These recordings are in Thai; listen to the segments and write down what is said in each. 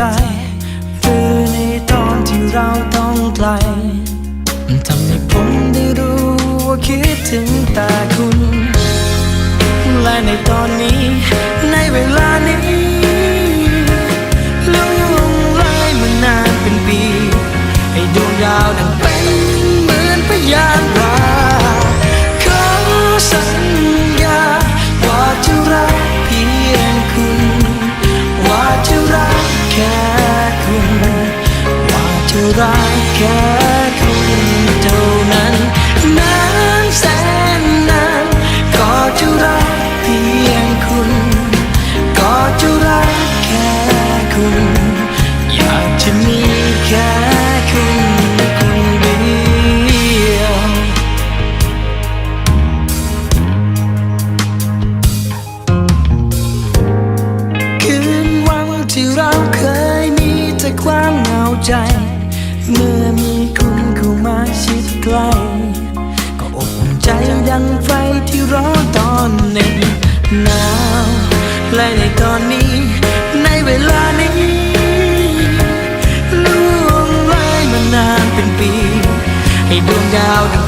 ใจหรือในตอนที่เราต้องไกลมันทำให้ผมได้รู้ว่าคิดถึงแต่คุณ และในตอนนี้ในเวลานี้ care เมื่อมีคุณเข้ามาชิดใกล้ก็อบอุ่นใจดังไฟที่ร้อนตอนหนึ่งหนาวและในตอนนี้ ในเวลานี้ล่วงเลยมานานเป็นปี ให้ดวงดาวดัง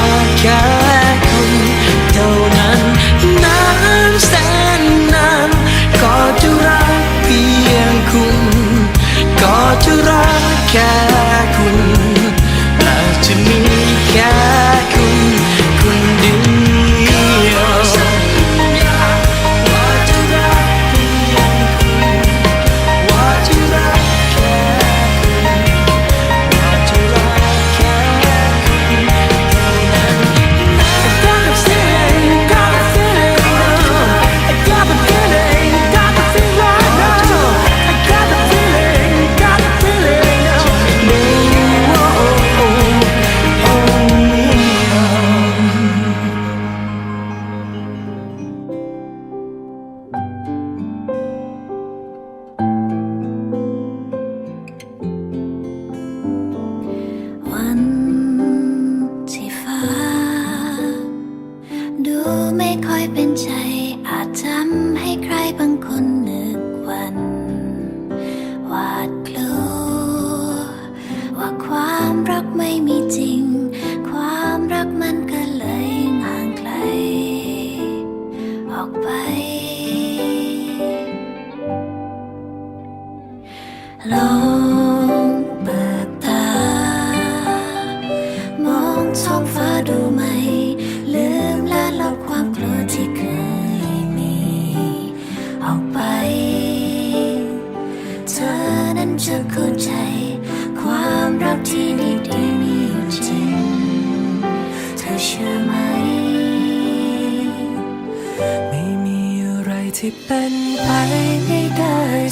ก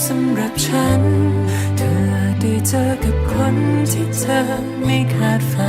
สำหรับฉัน เธอได้เจอกับคนที่เธอไม่คาดฝัน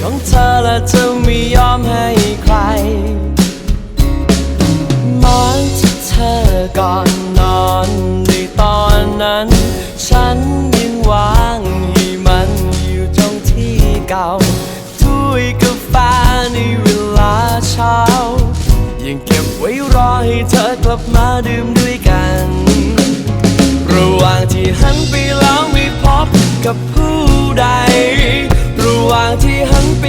ของเธอและจะไม่ยอมให้ใคร มองที่เธอก่อนนอนในตอนนั้น ฉันยังวางให้มันอยู่ตรงที่เก่าถ้วยกาแฟในเวลาเช้า ยังเก็บไว้รอให้เธอกลับมาดื่มด้วยกัน ระหว่างที่หันไปแล้วไม่พบกับผู้ใด รวางที่หันไป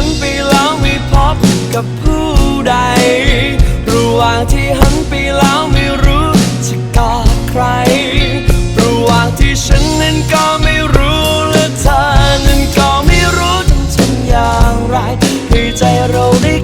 หันไปแล้วไม่พบกับผู้ใด ระหว่างที่หันไปแล้วไม่รู้จะกอดใคร ระหว่างที่ฉันนั้นก็ไม่รู้และเธอนั้นก็ไม่รู้ทำทำอย่างไรให้ใจเราได้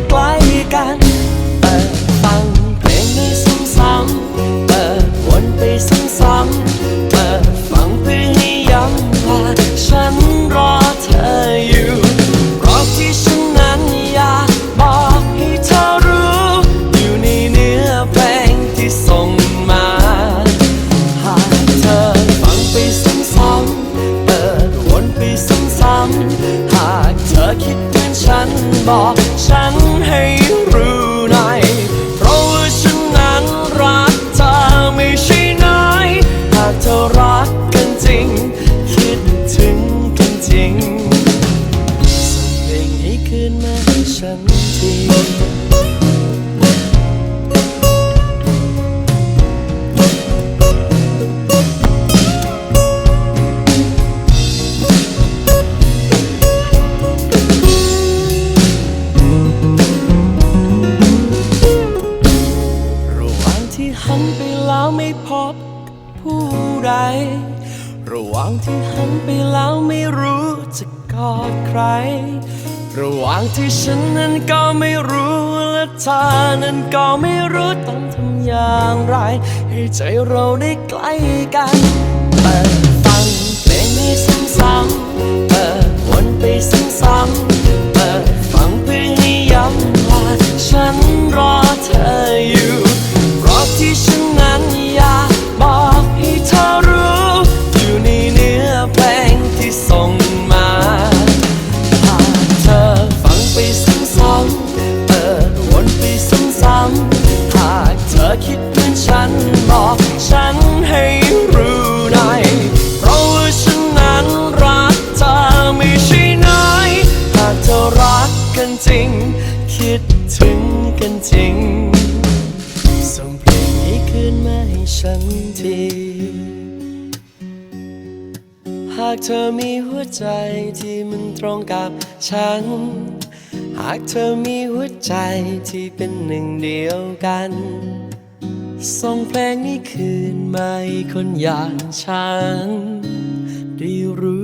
จะกอดใคร ระหว่างที่ฉันนั้นก็ไม่รู้และเธอนั้นก็ไม่รู้ต้องทำอย่างไร ให้ใจเราได้ใกล้กันเปิดฟังเพลงนี้ซ้ำๆเปิดวนไปซ้ำๆเปิดฟังเพื่อให้ย้ำว่าฉันรอเธออยู่ กับฉัน หากเธอมีหัวใจที่เป็นหนึ่งเดียวกัน ส่งเพลงนี้คืนมาคนอย่างฉัน ได้รู้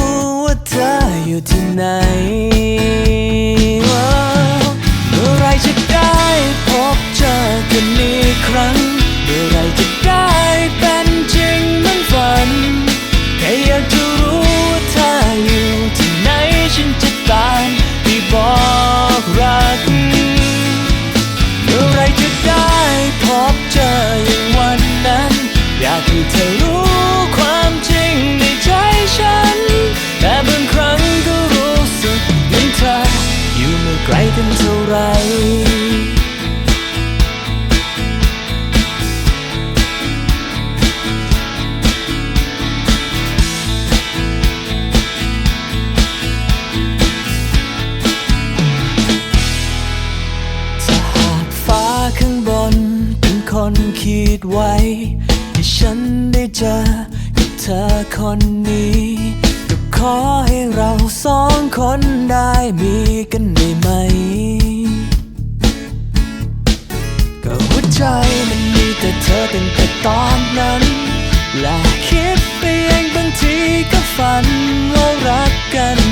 อยู่ที่ไหน คนได้มีกันได้ไหม ก็หัวใจมันมีแต่เธอตั้งแต่ตอนนั้น และคิดไปเองบางทีก็ฝันว่ารักกัน